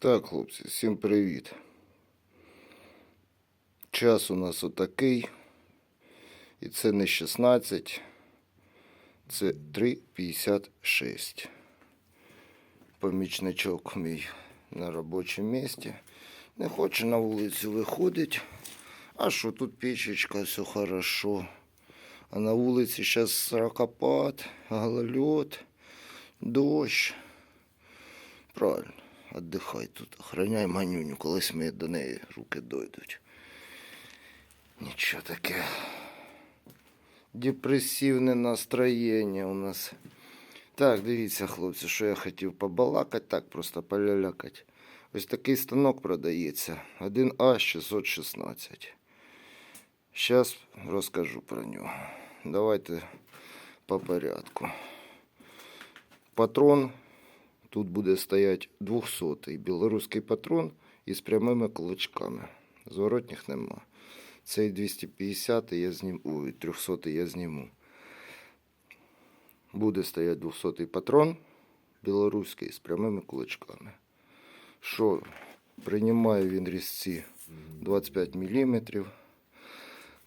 Так, хлопці, всім привіт. Час у нас отакий. І це не 16, це 3,56. Помічничок мій на робочому місці. Не хоче на вулицю виходить. А що тут печечка, все хорошо. А на вулиці зараз сорокопад, гололед, дощ. Правильно, віддихай тут, охраняй манюню, колись ми до неї руки дойдуть. Нічого таке. Депресивне настроєння у нас. Так, дивіться, хлопці, що я хотів побалакати, так просто полялякати. Ось такий станок продається. 1А 616. Зараз розкажу про нього. Давайте по порядку. Патрон тут буде стояти 200-й білоруський патрон із прямими кулачками. Зворотніх нема. Цей 250 я зніму, ой, 300 я зніму. Буде стояти 200-й патрон білоруський з прямими кулачками. Що приймає він різці 25 мм.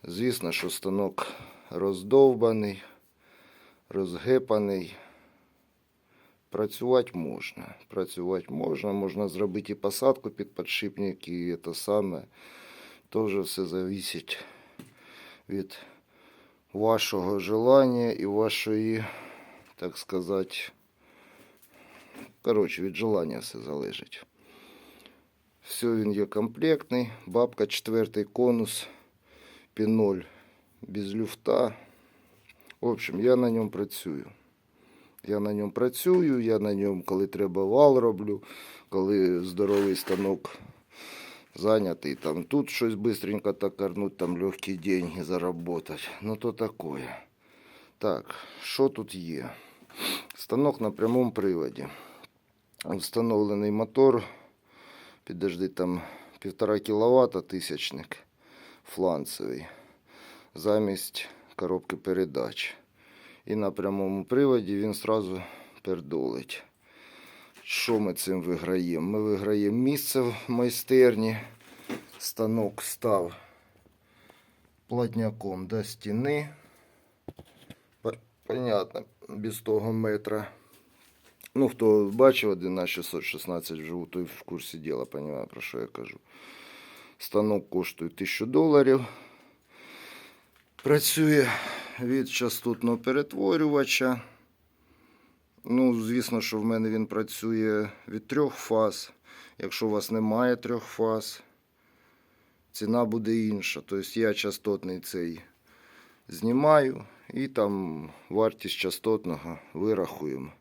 Звісно, що станок роздовбаний, розгепаний. Працювати можна. Працювати можна, можна зробити і посадку під підшипник, і те саме. Теж все залежить від вашого желання і вашої, так сказати, коротше, від желання все залежить. Все він є комплектний. Бабка четвертий конус, піноль без люфта. В общем, я на ньому працюю. Я на ньому працюю, я на ньому, коли треба вал роблю, коли здоровий станок зайнятий, там тут щось быстренько токарнуть, там легкі деньги заработать. Ну то такое. Так, що тут є? Станок на прямому приводі. Встановлений мотор. Підожди там 1,5 кВт тисячник фланцевий. Замість коробки передач. І на прямому приводі він сразу пердолить. Що ми цим виграємо? Ми виграємо місце в майстерні. Станок став плотняком до стіни. Понятно, без того метра. Ну, хто бачив 1 на 616 вживу, той в курсі діла, розуміє, про що я кажу. Станок коштує 1000 доларів. Працює від частотного перетворювача. Ну, звісно, що в мене він працює від трьох фаз. Якщо у вас немає трьох фаз, ціна буде інша. Тобто я частотний цей знімаю і там вартість частотного вирахуємо.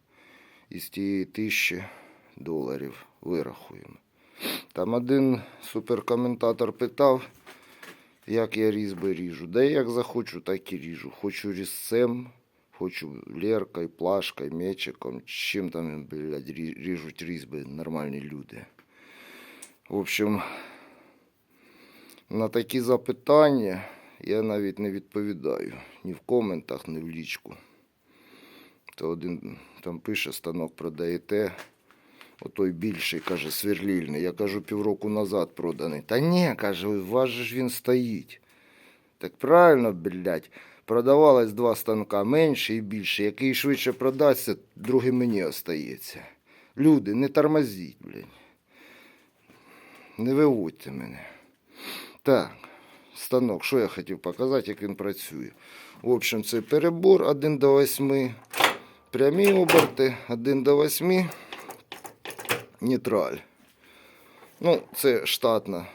Із тієї тисячі доларів вирахуємо. Там один суперкоментатор питав, як я різьби ріжу. Да як захочу, так і ріжу. Хочу різцем, хочу леркою, плашкою, мечиком, чим там, блядь, ріжуть різьби нормальні люди. В общем, на такі запитання я навіть не відповідаю ні в коментах, ні в лічку. То один там пише, станок продаєте. Отой більший, каже, сверлільний. Я кажу, півроку назад проданий. Та ні, каже, у вас же ж він стоїть. Так правильно, блядь, продавалось два станка менше і більше. Який швидше продасться, другий мені остається. Люди, не тормозіть, блядь. Не виводьте мене. Так, станок, що я хотів показати, як він працює. В общем, це перебор 1 до 8, прямі оберти 1 до 8, нейтраль. Ну, це штатно.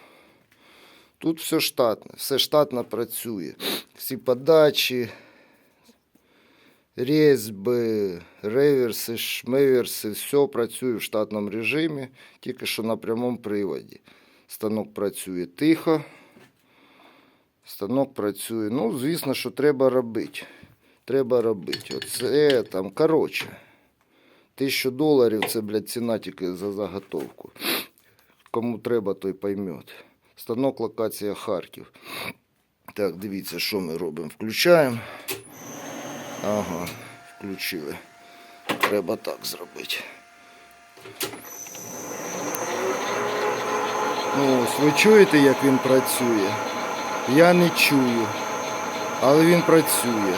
Тут все штатне, все штатно працює. Всі подачі, різьби, реверси, шмеверси, все працює в штатному режимі, тільки що на прямому приводі. Станок працює тихо. Станок працює. Ну, звісно, що треба робити. Треба робити. Оце там, коротше. Тисячу доларів це, блядь, ціна тільки за заготовку. Кому треба, той поймет. Станок локація Харків. Так, дивіться, що ми робимо. Включаємо. Ага, включили. Треба так зробити. Ну, ось ви чуєте, як він працює? Я не чую, але він працює.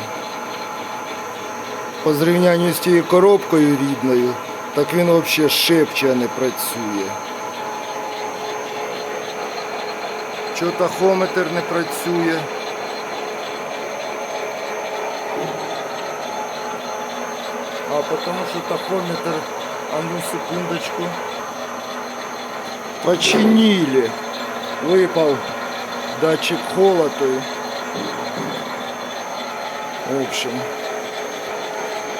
По зрівнянню з тією коробкою рідною, так він взагалі шепче, не працює. Чого тахометр не працює? А потому что тахометр, а ну секундочку. Починили. Выпал датчик холода. В общем,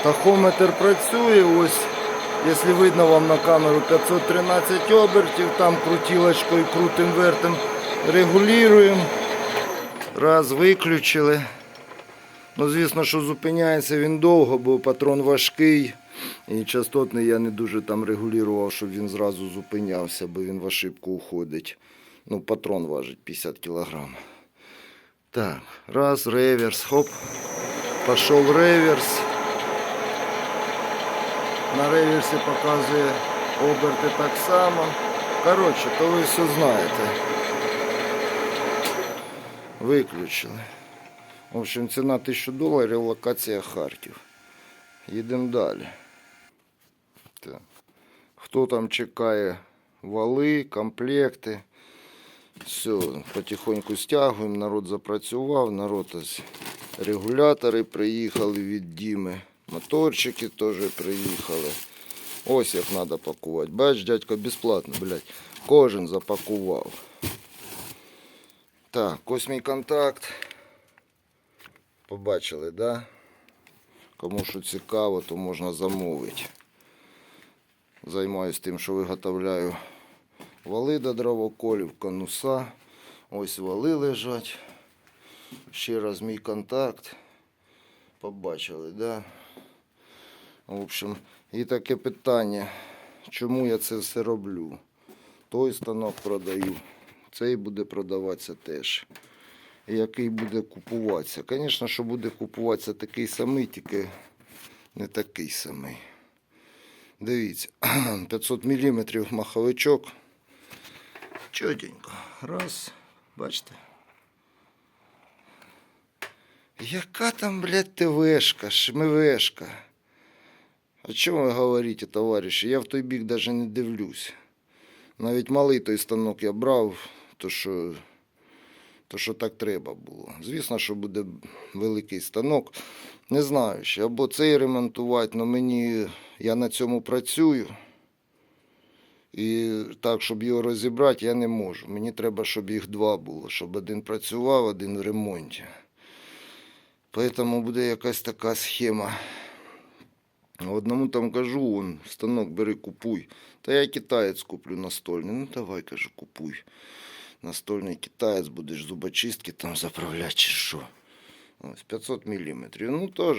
тахометр працює. Ось, якщо видно вам на камеру 513 обертів, там крутілочкою крутим вертим регулюємо. Раз, виключили. Ну, звісно, що зупиняється він довго, бо патрон важкий. І частотний я не дуже там регулював, щоб він зразу зупинявся, бо він в ошибку уходить. Ну, патрон важить 50 кг. Так, раз, реверс, хоп. Пішов реверс. На реверсі показує оберти так само. Коротше, то ви все знаєте. Виключили. В общем, ціна 1000 доларів, локація Харків. Їдемо далі. Так. Хто там чекає вали, комплекти. Все, потихоньку стягуємо, народ запрацював, народ ось регулятори приїхали від Діми, моторчики теж приїхали. Ось як треба пакувати. Бач, дядько, безплатно, блядь. Кожен запакував. Так, ось мій контакт. Побачили, да? Кому що цікаво, то можна замовити. Займаюсь тим, що виготовляю вали до дровоколів, конуса. Ось вали лежать. Ще раз мій контакт. Побачили, да? В общем, і таке питання, чому я це все роблю? Той станок продаю, цей буде продаватися теж. Який буде купуватися. Звісно, що буде купуватися такий самий, тільки не такий самий. Дивіться, 500 мм маховичок. Чотенько. Раз, бачите. Яка там, блядь, ТВшка, ШМВшка? О чому ви говорите, товариші? Я в той бік навіть не дивлюсь. Навіть малий той станок я брав, то що, то що так треба було. Звісно, що буде великий станок. Не знаю ще, або цей ремонтувати, але мені я на цьому працюю. І так, щоб його розібрати, я не можу. Мені треба, щоб їх два було, щоб один працював, один в ремонті. Тому буде якась така схема. Одному там кажу, он, станок бери, купуй. Та я китаєць куплю настольний. Ну давай, кажу, купуй. Настольний китаєць, будеш зубочистки там заправляти чи що. Ось 500 мм. Ну теж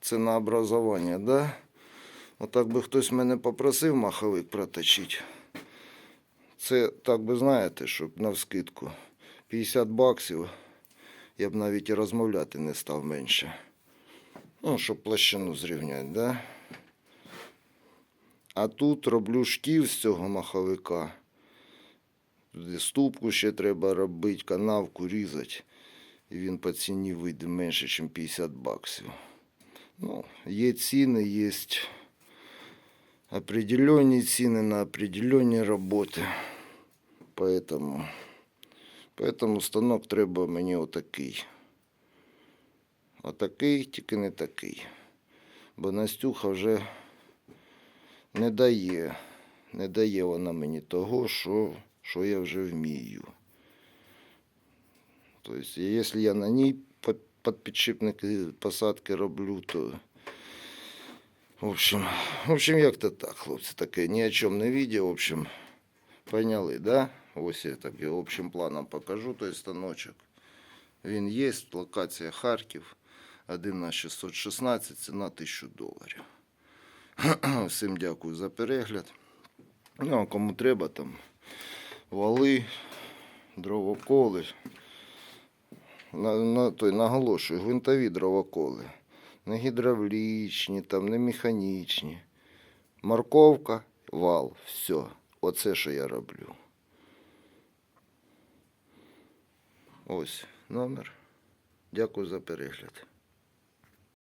цінообразування, да? Отак би хтось мене попросив маховик проточити. Це так би знаєте, щоб навскидку 50 баксів. Я б навіть і розмовляти не став менше. Ну, щоб площину зрівняти, да? А тут роблю шків з цього маховика. Туди ступку ще треба робити, канавку різати. І він по ціні вийде менше, ніж 50 баксів. Ну, є ціни, є определенні ціни на определенні роботи. Поэтому, поэтому станок треба мені отакий. Отакий, тільки не такий. Бо Настюха вже не дає. Не дає вона мені того, що, що я вже вмію. Тобто, якщо я на ній під- підпідшипники посадки роблю, то. В общем, в общем, як-то так, хлопці, таке ні о чому не відео, в общем, поняли, да? Ось я так його общим планом покажу той станочок. Він є, локація Харків, 1 на 616, ціна 1000 доларів. Всім дякую за перегляд. Ну, а кому треба там вали, дровоколи. На, на, той, наголошую, гвинтові дровоколи. Не гідравлічні, там, не механічні. Морковка, вал, все. Оце що я роблю. Ось номер. Дякую за перегляд.